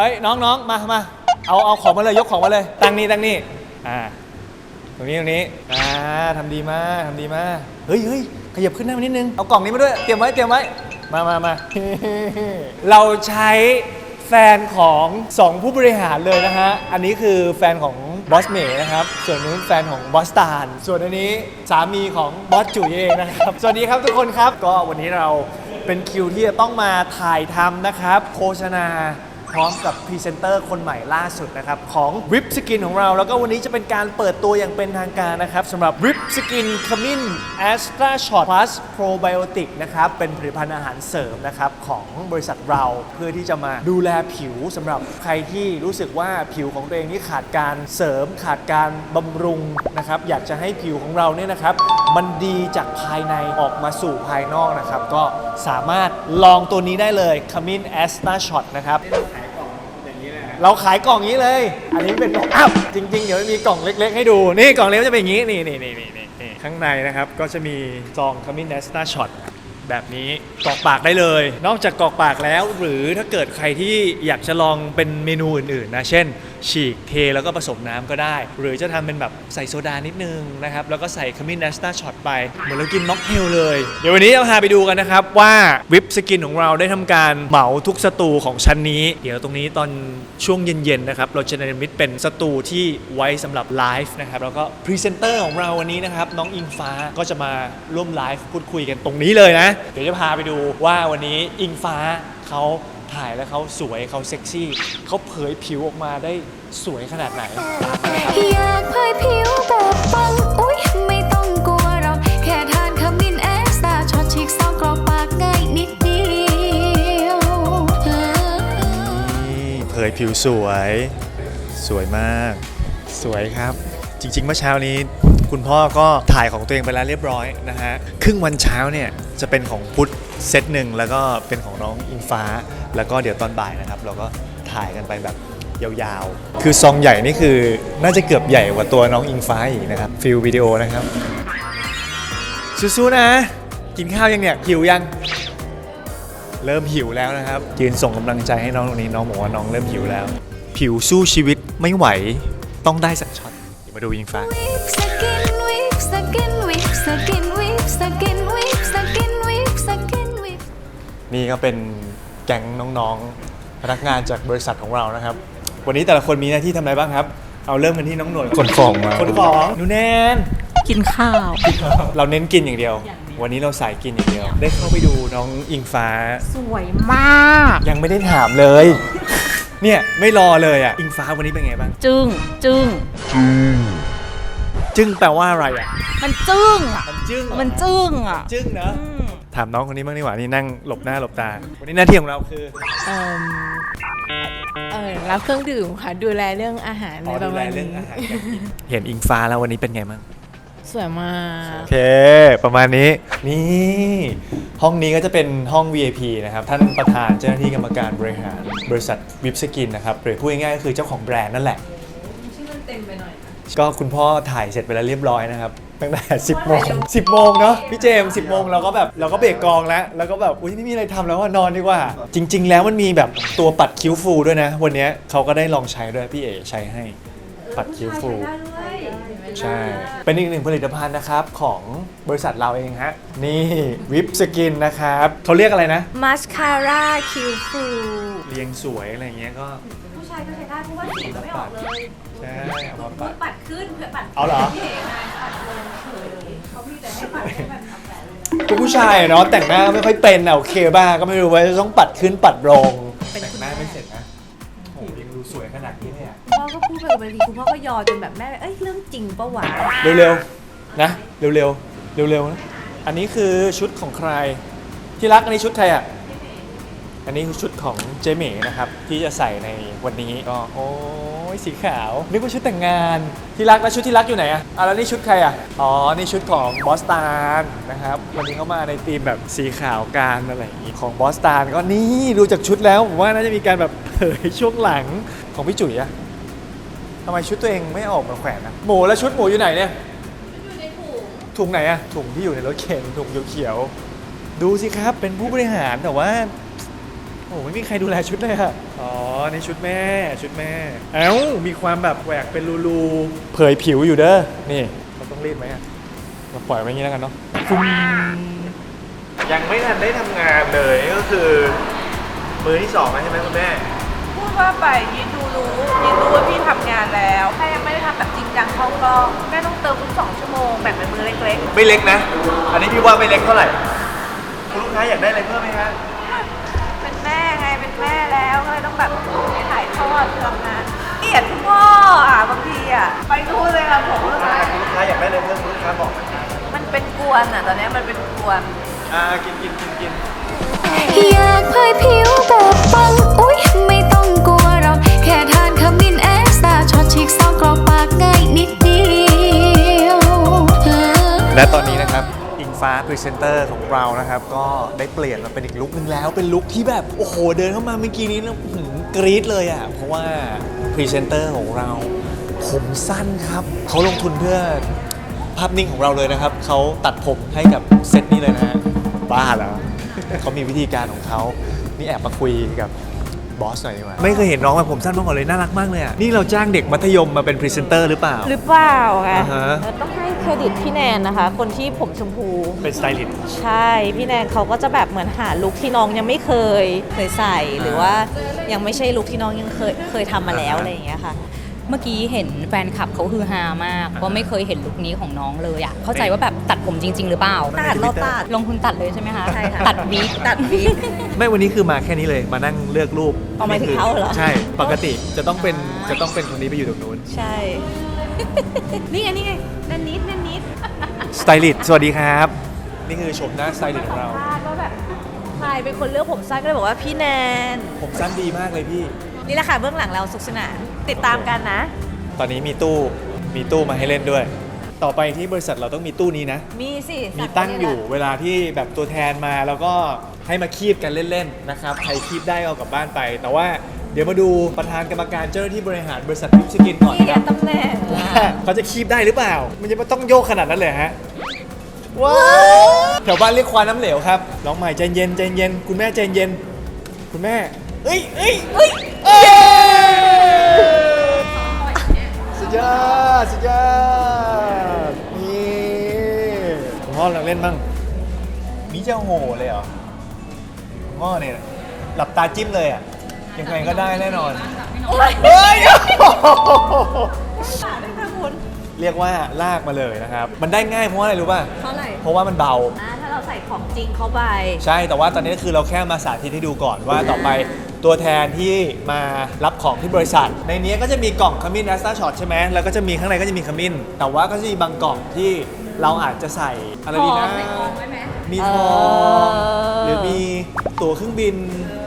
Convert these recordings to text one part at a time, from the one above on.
เอ้ยน้องน้องมามาเอาเอาของมาเลยยกของมาเลย ตั้งนี่ตั้งนี่อ่าตรงนี้ตรงนี้อ่าทำดีมากทำดีมากเฮ้ยเฮ้ยขยับขึ้นหน้ามานิดนึงเอากล่องนี้มาด้วยเตรียมไว้เตรียมไว้มามามาเราใช้แฟนของสองผู้บริหารเลยนะฮะ อันนี้คือแฟนของบอสเมย์นะครับ ส่วนนู้นแฟนของบอสตานส่วนอันนี้สามีของบอสจุ๋ยเองนะครับ สวัสดีครับทุกคนครับ ก็วันนี้เราเป็นคิวที่จะต้องมาถ่ายทำนะครับ โฆษณา พร้อมกับพรีเซนเตอร์คนใหม่ล่าสุดนะครับ ของวิปสกินของเรา แล้วก็วันนี้จะเป็นการเปิดตัวอย่างเป็นทางการนะครับสำหรับวิปสกินขมิ้นแอสตราช็อตพลัสโปรไบโอติกนะครับ เป็นผลิตภัณฑ์อาหารเสริมนะครับ ของบริษัทเราเพื่อที่จะมาดูแลผิวสำหรับใครที่รู้สึกว่าผิวของตัวเองนี่ขาดการเสริมขาดการบำรุงนะครับอยากจะให้ผิวของเราเนี่ยนะครับมันดีจากภายในออกมาสู่ภายนอกนะครับ ก็สามารถลองตัวนี้ได้เลยขมิ้นแอสตาช็อตนะครับ เราขายกล่องนี้เลย อันนี้เป็นอ้าวจริง ๆ เดี๋ยวมีกล่องเล็ก ๆ ให้ดู นี่กล่องเล็กจะเป็นอย่างนี้ นี่นี่นี่นี่นี่ข้างในนะครับ ก็จะมีซองคามินเนสตาช็อตแบบนี้กรอกปากได้เลย นอกจากกรอกปากแล้ว หรือถ้าเกิดใครที่อยากจะลองเป็นเมนูอื่นๆนะ เช่น ฉีกเทแล้วก็ผสมน้ำก็ได้ หรือจะทำเป็นแบบใส่โซดานิดนึงนะครับ แล้วก็ใส่ขมิ้นแอสตาช็อตไปเหมือนเรากินม็อกเทลเลย เดี๋ยววันนี้เราพาไปดูกันนะครับ ว่าวิปสกินของเราได้ทำการเหมาทุกสตูของชั้นนี้ เดี๋ยวตรงนี้ตอนช่วงเย็นๆนะครับเราจะเนรมิตเป็นสตูที่ไว้สำหรับไลฟ์นะครับแล้วก็พรีเซนเตอร์ของเราวันนี้นะครับน้องอิงฟ้าก็จะมาร่วมไลฟ์พูดคุยกันตรงนี้เลยนะ เดี๋ยวจะพาไปดูว่าวันนี้อิงฟ้าเขา ถ่ายแล้วเขาสวยเขาเซ็กซี่เขาเผยผิวออกมาได้สวยขนาดไหน อยากเผยผิวแบบปัง อุ๊ย ไม่ต้องกลัวหรอก แค่ทานขมิ้นแอสตาช็อตชิกซองกรอกปากง่ายนิดเดียวนี่เผยผิวสวย สวยมาก สวยครับ จริงๆเมื่อเช้านี้ คุณพ่อก็ถ่ายของตัวเองไปแล้วเรียบร้อยนะฮะ ครึ่งวันเช้าเนี่ยจะเป็นของพุทธ เซตหนึ่งแล้วก็เป็นของน้องอิงฟ้า แล้วก็เดี๋ยวตอนบ่ายนะครับ เราก็ถ่ายกันไปแบบยาวๆ คือซองใหญ่นี่คือน่าจะเกือบใหญ่กว่าตัวน้องอิงฟ้าอีกนะครับฟิลวิดีโอนะครับสู้ๆนะ กินข้าวยังเนี่ยหิวยัง เริ่มหิวแล้วนะครับ ยืนส่งกำลังใจให้น้องตรงนี้น้องบอกว่าน้องเริ่มหิวแล้ว ผิวสู้ชีวิตไม่ไหวต้องได้สักช็อตเดี๋ยวมาดูยิงฟ้าวิปสกินวิ นี่ก็เป็นแก๊งน้องๆ พนักงานจากบริษัทของเรานะครับ วันนี้แต่ละคนมีหน้าที่ทำอะไรบ้างครับ เอาเริ่มกันที่น้องหนวดขนของมา ขนของหนูแนน กินข้าว เราเน้นกินอย่างเดียว วันนี้เราสายกินอย่างเดียว ได้เข้าไปดูน้องอิงฟ้า สวยมาก ยังไม่ได้ถามเลย เนี่ยไม่รอเลยอะ อิงฟ้าวันนี้เป็นไงบ้าง จึ้งจึ้งจึ้งแปลว่าอะไรอะ มันจึ้งอะ มันจึ้งเหรอมันจึ้งอะ จึ้งเนอะอืมถามน้องคนนี้บ้างดีกว่านี่นั่งหลบหน้าหลบตา วันนี้หน้าที่ของเราคือ เอิ่มเออรับเครื่องดื่มค่ะดูแลเรื่องอาหารอ๋ในอปดูระแลมาณเรื่องนี้อาหารการกินเห็นอิงฟ้าแล้ววันนี้เป็นไงบ้างสวยมากโอเค ประมาณนี้ นี่ ห้องนี้ก็จะเป็นห้อง VIP นะครับ ท่านประธานเจ้าหน้าที่กรรมการบริหาร บริษัทวิปสกินนะครับหรือพูดง่ายๆก็คือเจ้าของแบรนด์นั่นแหละก็คุณพ่อถ่ายเสร็จไปแล้วเรียบร้อยนะครับ ตั้งแต่ 10โมง10โมงเนาะพี่เจมส์10โมงเราก็แบบเราก็เบรกกองแล้ว แล้วก็แบบอุ้ยไม่มีอะไรทำแล้วว่านอนดีกว่า จริง ๆ แล้วมันมีแบบตัวปัดคิ้วฟูด้วยนะ วันเนี้ยเขาก็ได้ลองใช้ด้วยพี่เอ๋ใช้ให้ ปัดคิ้วฟู ใช่ เป็นอีกหนึ่งผลิตภัณฑ์นะครับของบริษัทเราเองฮะ นี่วิปสกินนะครับเขาเรียกอะไรนะมาสคาร่าคิวฟูเรียงสวยอะไรเงี้ยก็ ผู้ชายก็ใช้ได้เพราะว่าสีก็ไม่ออกเลยใช่เอามาปัด ปัดขึ้นเพื่อปัดเอาเหรอ พี่เอกนายปัดลงเฉย เขามีแต่ให้ปัดให้มันทำแบบเลยเป็นผู้ชายอะเนาะแต่งหน้าไม่ค่อยเป็นอะโอเคบ้างก็ไม่รู้ว่าจะต้องปัดขึ้นปัดลงแต่งหน้าไม่เสร็จนะโอ้โหยังดูสวยขนาดนี้เนี่ยคุณพ่อก็พูดไปบางทีคุณพ่อก็ยอจนแบบแม่เอ้ยเรื่องจริงปะวะเร็วๆนะเร็วๆเร็วๆนะอันนี้คือชุดของใคร ที่รักอันนี้ชุดใครอะ อันนี้คือชุดของเจเม่นะครับ ที่จะใส่ในวันนี้ก็โอ้ยสีขาวนึกว่าชุดแต่งงานที่รักแล้วชุดที่รักอยู่ไหนอะอะแล้วนี่ชุดใครอะอ๋อนี่ชุดของบอสตานนะครับวันนี้เขามาในธีมแบบสีขาวการอะไรอย่างงี้ของบอสตานก็นี่ดูจากชุดแล้วผมว่าน่าจะมีการแบบเผยช่วงหลังของพี่จุ๋ยอะทำไมชุดตัวเองไม่ออกมาแขวนอะหมูแล้วชุดหมูอยู่ไหนเนี่ยถุงไหนอะถุงที่อยู่ในรถเข็นถุงเขียวๆดูสิครับเป็นผู้บริหารแต่ว่า โอ้ไม่มีใครดูแลชุดเลยอะอ๋อ นี่ชุดแม่ ชุดแม่ เอ้า มีความแบบแหวกเป็นรูๆเผยผิวอยู่เด้อ นี่เราต้องรีดไหมอะเราปล่อยไว้อย่างนี้แล้วกันเนาะยังไม่ทันได้ทำงานเลยก็คือ มือที่สองแล้วใช่ไหมคุณแม่ พูดว่าไปยินดูรู้ยินรู้ว่าพี่ทำงานแล้วถ้ายังไม่ได้ทำแบบจริงจังเข้ากล้องแม่ต้องเติมทุกสองชั่วโมงแบ่งเป็นมือเล็กไม่เล็กนะ อันนี้พี่ว่าไม่เล็กเท่าไหร่ คุณลูกค้าอยากได้อะไรเพิ่มไหมฮะ แล้วก็เลยต้องแบบถ่ายทอดทำงานเกลียดคุณพ่ออะบางทีอะไปดูนเลยค่ะผมเลยคุณลูกค้าอยากได้อะไรเพิ่มคุณลูกค้าบอกนะมันเป็นกวนอะตอนนี้มันเป็นกวน อ่ากินกินกินกินอยากเผยผิวแบบปัง อุ๊ย ไม่ต้องกลัวหรอก แค่ทานขมิ้นแอสตาช็อตชิกซองกรอกปากง่ายนิดเดียว และตอนนี้นะครับอิง ฟ้าพรีเซนเตอร์ของเรานะครับ ก็ได้เปลี่ยนมาเป็นอีกลุคนึงแล้ว เป็นลุคที่แบบ โอ้โห เดินเข้ามาเมื่อกี้นี้แล้วอื้อหือกรี๊ดเลยอะ เพราะว่าพรีเซนเตอร์ของเรา ผมสั้นครับ เขาลงทุนเพื่อภาพนิ่งของเราเลยนะครับ เขาตัดผมให้กับเซตนี้เลยนะฮะบ้าแล้วเขามีวิธีการของเขา นี่แอบมาคุยกับบอสหน่อยดีกว่าไม่เคยเห็นน้องแบบผมสั้นมาก่อนเลยน่ารักมากเลยอะนี่เราจ้างเด็กมัธยมมาเป็นพรีเซนเตอร์หรือเปล่าหรือเปล่าคะอ่าฮะแล้วต้องให้ เครดิตพี่แนนนะคะ คนที่ผมชมพู เป็นสไตลิสต์ ใช่ พี่แนนเขาก็จะแบบเหมือนหาลุคที่น้องยังไม่เคยเคยใส่หรือว่ายังไม่ใช่ลุคที่น้องยังเคยเคยทำมาแล้วอ่าฮะอะไรอย่างเงี้ยค่ะ เมื่อกี้เห็นแฟนคลับเขาฮือฮามากว่าไม่เคยเห็นลุคนี้ของน้องเลยอะเข้าใจว่าแบบตัดผมจริง ๆ หรือเปล่า ตัดเราตัด ลงทุนตัดเลยใช่ไหมคะใช่ค่ะ ตัดวิกตัดวิก ไม่วันนี้คือมาแค่นี้เลยมานั่งเลือกรูปเอาหมายถึงเขาเหรอ ใช่ ปกติจะต้องเป็นจะต้องเป็นคนนี้ไปอยู่ตรงนู้น ใช่ นี่ไงนี่ไงนันนิดนันนิด สไตลิสต์สวัสดีครับ นี่คือชมหน้าสไตลิสต์ของเรา ก็แบบใครเป็นคนเลือกผมสั้นก็เลยบอกว่าพี่แนน ผมสั้นดีมากเลยพี่ นี่แหละค่ะเบื้องหลังเราสุขสนานติดตามกันนะ ตอนนี้มีตู้มีตู้มาให้เล่นด้วย ต่อไปที่บริษัทเราต้องมีตู้นี้นะ มีสิมีตั้งอยู่เวลาที่แบบตัวแทนมาแล้วก็ให้มาคีบกันเล่นๆนะครับใครคีบได้เอากลับบ้านไป แต่ว่า เดี๋ยวมาดูประธานกรรมการเจ้าหน้าที่บริหารบริษัทพิมสกินก่อนนี่คไงรับตำแหน่งว่าอะเขาจะคีบได้หรือเปล่า มันจะไม่ต้องโยกขนาดนั้นเลยฮะว้าวแถวบ้านเรียกควายน้ำเหลวครับน้องใหม่ใจเย็นใจเย็น คุณแม่ใจเย็น คุณแม่เอ้ยเอ้ยเอ้ยเอ้ยสุดยอดสุดยอดนี่คุณพ่อเราเล่นบ้างนี่จะโหเลยเหรอคุณพ่อเนี่ยหลับตาจิ้มเลยอะ ยังไงก็ได้แน่นอนเฮ้ยเรียกว่าลากมาเลยนะครับ มันได้ง่ายเพราะว่าอะไรรู้ป่ะเท่าไหร่เพราะว่ามันเบา อ่าถ้าเราใส่ของจริงเข้าไป ใช่ แต่ว่าตอนนี้คือเราแค่มาสาธิตให้ดูก่อนว่าต่อไปตัวแทนที่มารับของที่บริษัท ในนี้ก็จะมีกล่องขมิ้นแอสตาช็อตใช่ไหมแล้วก็จะมีข้างในก็จะมีขมิ้น แต่ว่าก็จะมีบางกล่องที่เราอาจจะใส่อะไรดีนะมีทองเออ หรือมีตั๋วเครื่องบิน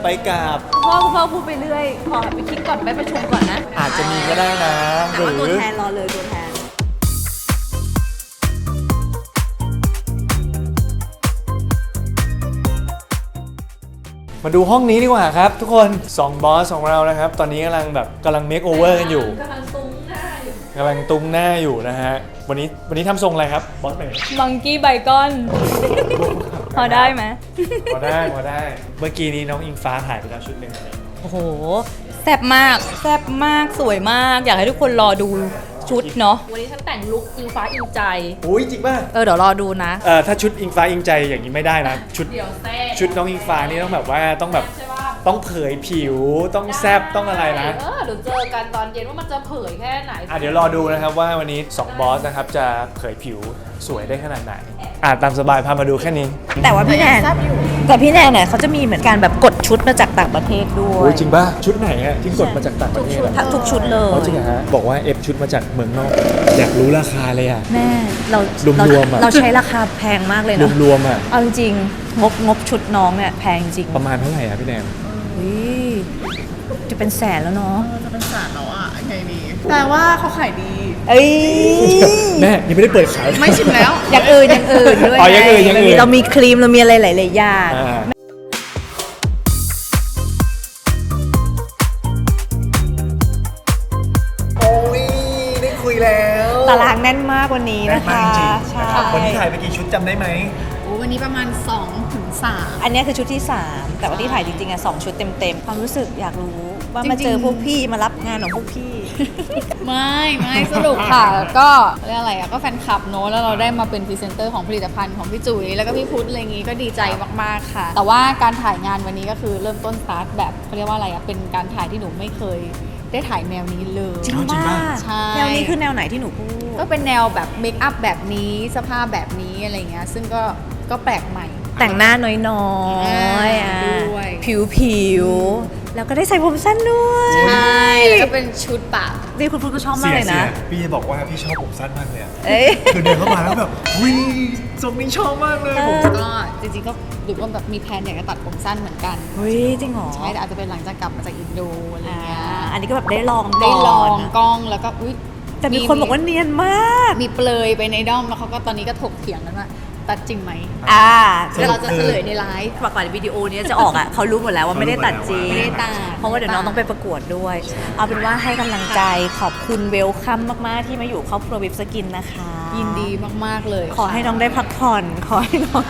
ไปกลับพ่อคุณพ่อพูดไปเรื่อย ขอไปคิดก่อนไปประชุมก่อนนะอาจจะมีก็ได้นะแต่หว่ารืตัวอ แทนรอเลยตัวแทน มาดูห้องนี้ดีกว่าครับ ทุกคน2บอสของเรานะครับ ตอนนี้กำลังแบบกำลังเมคโอเวอร์กันอยู่กำลังตุ้งหน้าอยู่กำลังตุ้งหน้าอยู่นะฮะ วันนี้วันนี้ทำทรงอะไรครับบอสไหนมังกี้ไบกอน พอได้ไหมพอได้พอได้ เมื่อกี้นี้น้องอิงฟ้าถ่ายไปแล้วชุดหนึ่งโอ้โหแซ่บมากแซ่บมากสวยมาก อยากให้ทุกคนรอดูชุดเนาะวันนี้ฉันแต่งลุคอิงฟ้าอิงใจอุ้ยจริงป่ะเออเดี๋ยวรอดูนะเออถ้าชุดอิงฟ้าอิงใจอย่างนี้ไม่ได้นะชุดเดี๋ยวแซ่บชุดน้องอิงฟ้านี่ต้องแบบว่าต้องแบบต้องเผยผิวต้องแซบต้องอะไรนะเออเดี๋ยวเจอกันตอนเย็นว่ามันจะเผยแค่ไหนอะเดี๋ยวรอดูนะครับว่าวันนี้2บอสนะครับจะเผยผิวสวยได้ขนาดไหน อะตามสบายพามาดูแค่นี้แต่ว่าพี่แนนแต่พี่แนนเนี่ยเขาจะมีเหมือนการแบบกดชุดมาจากต่างประเทศด้วโอ้ยยจริงป่ะ ชุดไหนอะที่กดมาจากต่างประเทศอะทั้งทุกชุดเลอ๋อยจริงเหรอฮะ บอกว่าเอฟชุดมาจากเมืองนอก อยากรู้ราคาเลยอะ แม่เรารวมๆอะ เราใช้ราคาแพงมากเลยเนาะรวมๆอะเอาจริงๆงบงบชุดน้องเนี่ยแพงจริงประมาณเท่าไหร่อะพี่แนมอุ๊ยจะเป็นแสนแล้วเนาะแต่ว่าเขาขายดี เอ้ยแม่ยังไม่ได้เปิดขาย ไม่ชิมแล้ว อย่างอื่นอย่างอื่นด้วยอ๋ออย่างอื่นอย่างอื่น เรามีครีมเรามีอะไรหลายๆอย่าง อ่าโอ้ยได้คุยแล้วตารางแน่นมากวันนี้แน่นะนมากคะจริงๆใช่นะครับวันนี้ถ่ายไปกี่ชุดจำได้ไหม โอ้วันนี้ประมาณ2ถึง3อันเนี้ยคือชุดที่ 3 แต่ว่าที่ถ่ายจริงๆอะสองชุดเต็มๆ ความรู้สึกอยากรู้ ว่ามาจริงๆเจอพวกพี่มารับงานของพวกพี่ ไม่ไม่สรุปค่ะ ก็เรียกอะไรอะก็แฟนคลับเนอะแล้วเราได้มาเป็นพรีเซนเตอร์ของผลิตภัณฑ์ของพี่จุ๋ยแล้วก็พี่พุทธอะไรอย่างงี้ก็ดีใจมากๆค่ะ แต่ว่าการถ่ายงานวันนี้ก็คือเริ่มต้นสตาร์ทแบบเขาเรียกว่าอะไรอะเป็นการถ่ายที่หนูไม่เคย ได้ถ่ายแนวนี้เลยจริงจริงป่ะป่ะใช่แนวนี้คือแนวไหนที่หนูพูดก็เป็นแนวแบบเมคอัพแบบนี้สภาพแบบนี้อะไรเงี้ยซึ่งก็ก็แปลกใหม่แต่งหน้าน้อยๆอะด้วยผิวๆ แล้วก็ได้ใส่ผมสั้นด้วยใช่แล้วก็เป็นชุดปะนี่คุณพูดก็ชอบมากเลยนะ พี่จะบอกว่าพี่ชอบผมสั้นมากเลยอะเอ้ย คือเดินเข้ามาแล้วแบบวิทรงนี้ชอบมากเลยผมก็จริงๆก็ดูว่าแบบมีแพลนอยากจะตัดผมสั้นเหมือนกันเฮ้ยจริงเหรอใช่แต่อาจจะเป็นหลังจากกลับมาจากอินโดอะไรอ่าเงี้ยอันนี้ก็แบบได้ลองได้ลองก่นกล้องแล้วก็อุ้ยแต่มีคนบอกว่าเนียนมาก มีเปลยไปในด้อมแล้วเขาก็ตอนนี้ก็ถกเถียงกันว่า ตัดจริงไหมอ่าเดี๋ยวเราจะเฉลยในไลฟ์ กว่าวิดีโอเนี้ยจะออกอะ เขารู้หมดแล้วว่าไม่ได้ตัดจริง ไม่ได้ตัดเพราะว่าเดี๋ยวน้องต้องไปประกวดด้วย เอาเป็นว่าให้กำลังใจขอบคุณเวลคัมมาก ๆ ที่มาอยู่ครอบครัววิบสกินนะคะ ยินดีมาก ๆ เลย ขอให้น้องได้พักผ่อน ขอให้น้อง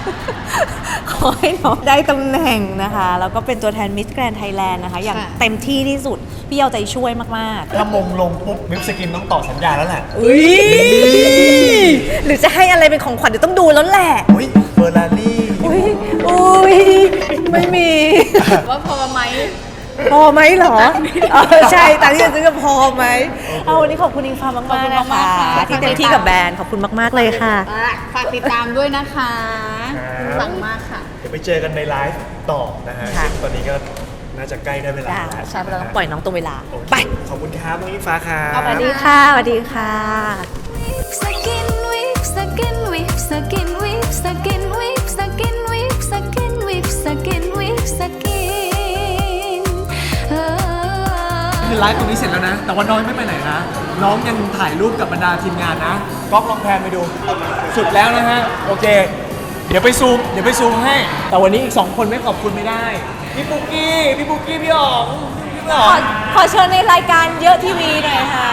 ขอให้น้องได้ตำแหน่งนะคะ แล้วก็เป็นตัวแทนมิสแกรนไทยแลนด์นะคะ อย่างค่ะ เต็มที่ที่สุด พี่เอาใจช่วยมากถ้ามงลงปุ๊บมิปสกินต้องต่อสัญญาแล้วแหละๆอุ้ยหรือจะให้อะไรเป็นของขวัญเดี๋ยวต้องดูแล้วแหละอุ้ยเฟอร์รารี่อุ้ยอุ้ยไม่มี ว่าพอไหม พอไหมเหรอเออใช่แต่ที่จะซื้อกับพอไหมเอาวันนี้ขอบคุณอิงฟ้ามากขอบคุณๆนะมากคะๆค่ะ ที่เต็มที่กับแบรนด์ขอบคุณมาก ๆ เลยค่ะอะ ฝากติดตามด้วยนะคะสั่งมากค่ะ เดี๋ยวไปเจอกันในไลฟ์ต่อนะฮะค่ะ ซึ่งตอนนี้ก็น่าจะใกล้ได้เวลาได้แล้วใช่ไปแล้วปล่อยน้องตรงเวลา โอเคไป ขอบคุณครับน้องอิงฟ้าครับ สวัสดีค่ะสวัสดีค่ะ สกิน วิปสกินวิปสกินวิปสกินวิปสกินวิปสกินวิปสกินวิปสกินเออคือไลฟ์ตรงนี้เสร็จแล้วนะ แต่ว่าน้องยังไม่ไปไหนนะ น้องยังถ่ายรูปกับบรรดาทีมงานนะก๊อฟลองแพนไปดู สุดแล้วนะฮะ โอเค เดี๋ยวไปซูม เดี๋ยวไปซูมให้ แต่วันนี้อีก 2 คนไม่ขอบคุณไม่ได้ พี่ปุ๊กกี้ พี่ปุ๊กกี้ พี่อ๋องพี่อ๋ขออง ขอเชิญในรายการเยอะทีวีหน่อยค่ะ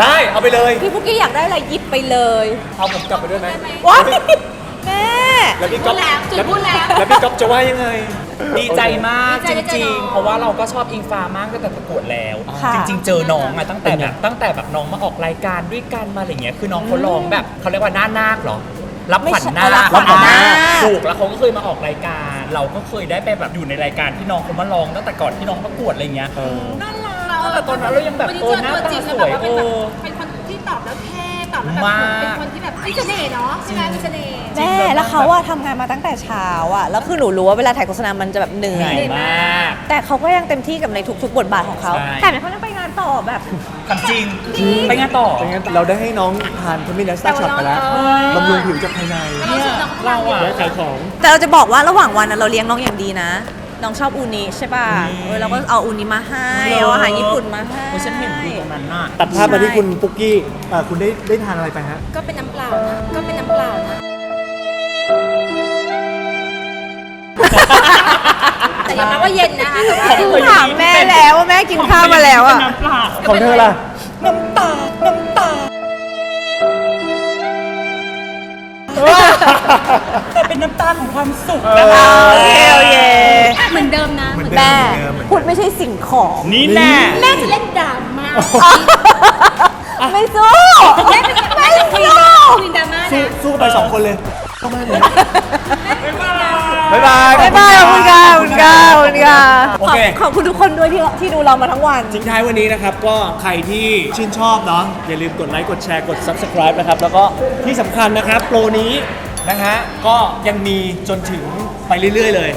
ได้เอาไปเลย พี่พุกกี้อยากได้อะไรหยิบไปเลยเอาผมกลับไปด้วยไหมว้ายแม่ แล้วพี่ก๊อฟจุดพูดแล้ว แล้วพี่ก๊อฟจะว่ายังไง ดีใจมากดีจใจได้เจอริน้งองๆเพราะว่าเราก็ชอบอิงฟ้ามากตั้งแต่ประกวดแล้ว ค่ะจริง ๆ เจอน้องอะตั้งแต่เป็นไงแบบตั้งแต่แบบน้องมาออกรายการด้วยกันมาอะไรเงี้ยคือน้องเขาร้องแบบเขาเรียกว่าหน้านาคเหรอรับขวัญนาไม่ใช่ครับรับขวัญนาค ถูกแล้วเขาก็เคยมาออกรายการ เราก็เคยได้ไปแบบอยู่ในรายการที่น้องเขามาร้องตั้งแต่ก่อนที่น้องประกวดอะไรเงี้ยเออ น่ารัก ตั้งแต่ตอนนั้นเรายังแบบเออหน้าตาสวยเออเป็นคนที่ตอบแล้วเท่ตอบแล้วมากเป็นคนที่แบบมีเสน่ห์เนาะใช่ไหมมีเสน่ห์ แม่แล้วเขาอะทำงานมาตั้งแต่เช้าอะแล้วคือหนูรู้ว่าเวลาถ่ายโฆษณา มันจะแบบเหนื่เหอยนื่อย มาก แต่เขาก็ยังเต็มที่กับในทุกๆ บทบาทของเขาใช่ แต่เขายังไปงานต่อแบบ ทำจริง ไปงานต่อเป็นงั้นเราได้ให้น้องทานคอมมินเนสต้าช็อตไปแล้วบำรุงผิวจากภายในเนี่ยเราอะและขายของ แต่เราจะบอกว่าระหว่างวันนะเราเลี้ยงน้องอย่างดีนะ น้องชอบอูนิใช่ป่ะเออเราก็เอาอูนิมาให้เอาอาหารญี่ปุ่นมาให้ โอ้ยฉันเห็นอยู่ตรงนั้นน่ะ ตัดภาพมาที่คุณปุ๊กกี้เอ่อคุณได้ได้ทานอะไรไปฮะ ก็เป็นน้ำเปล่านะ ก็เป็นน้ำเปล่านะ แต่ยอมรับว่าเย็นนะคะแต่ว่าถามแม่แล้วว่าแม่กินข้าวมาแล้วอะน้ำเปล่าของเธอล่ะ แต่เป็นน้ำตาของความสุขเอนะคะโอเคโอเคเหมือนเดิมนะเหมือนเดิแม่เหมือนเดิมเหมือนเดิมพูดไม่ใช่สิ่งของ นี่แน่ แม่จะเล่นดราม่าไม่สู้ไม่สู้คุยดราม่าสู้นะสู้ไปสองคนเลยเข้ามาเลยบ๊ายบาย บ๊ายบายขอบคุณค่ะขอบคุณค่ะขอบคุณค่ะโอเค ขอบคุณทุกคนด้วยที่ที่ดูเรามาทั้งวัน ทิ้งท้ายวันนี้นะครับ ก็ใครที่ชื่นชอบเนาะอย่าลืมกดไลค์ กดแชร์ กด Subscribe นะครับ แล้วก็ที่สำคัญนะครับ โปรนี้ นะฮะ ก็ยังมีจนถึงไปเรื่อย ๆ เลย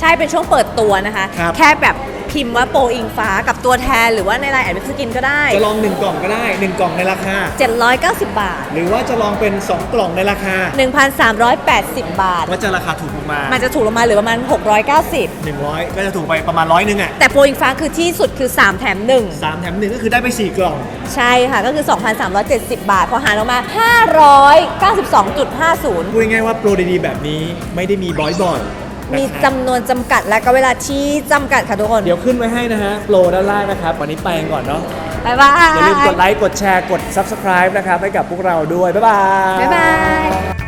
ใช่เป็นช่วงเปิดตัวนะคะ ครับ แค่แบบ พิมพ์ว่าโปรอิงฟ้ากับตัวแทน หรือว่าในไลน์แอดเว็บสกินก็ได้ จะลอง 1 กล่องก็ได้ 1 กล่องในราคา 790 บาท หรือว่าจะลองเป็น 2 กล่องในราคา 1,380 บาทก็จะราคาถูกลงมา มันจะถูกลงมาเหลือประมาณ 690 100 ก็จะถูกไปประมาณร้อยหนึ่งอะแต่โปรอิงฟ้าคือที่สุดคือ 3 แถมสามแถมหนึ่งก็คือได้ไป 4 กล่อง1ใช่ค่ะก็คือ 2,370 บาท พอหารออกมา 592.50พูดง่ายๆว่าโปรดีๆแบบนี้ไม่ได้มีบ่อยๆ มีนะครับจำนวนจำกัดและก็เวลาที่จำกัดค่ะทุกคน เดี๋ยวขึ้นไว้ให้นะฮะโปรด้านล่างนะครับ วันนี้ไปกันก่อนเนาะ บ๊ายบาย อย่าลืมกดไลค์ กดแชร์ กด Subscribe นะครับ ให้กับพวกเราด้วย บ๊ายบาย บ๊ายบาย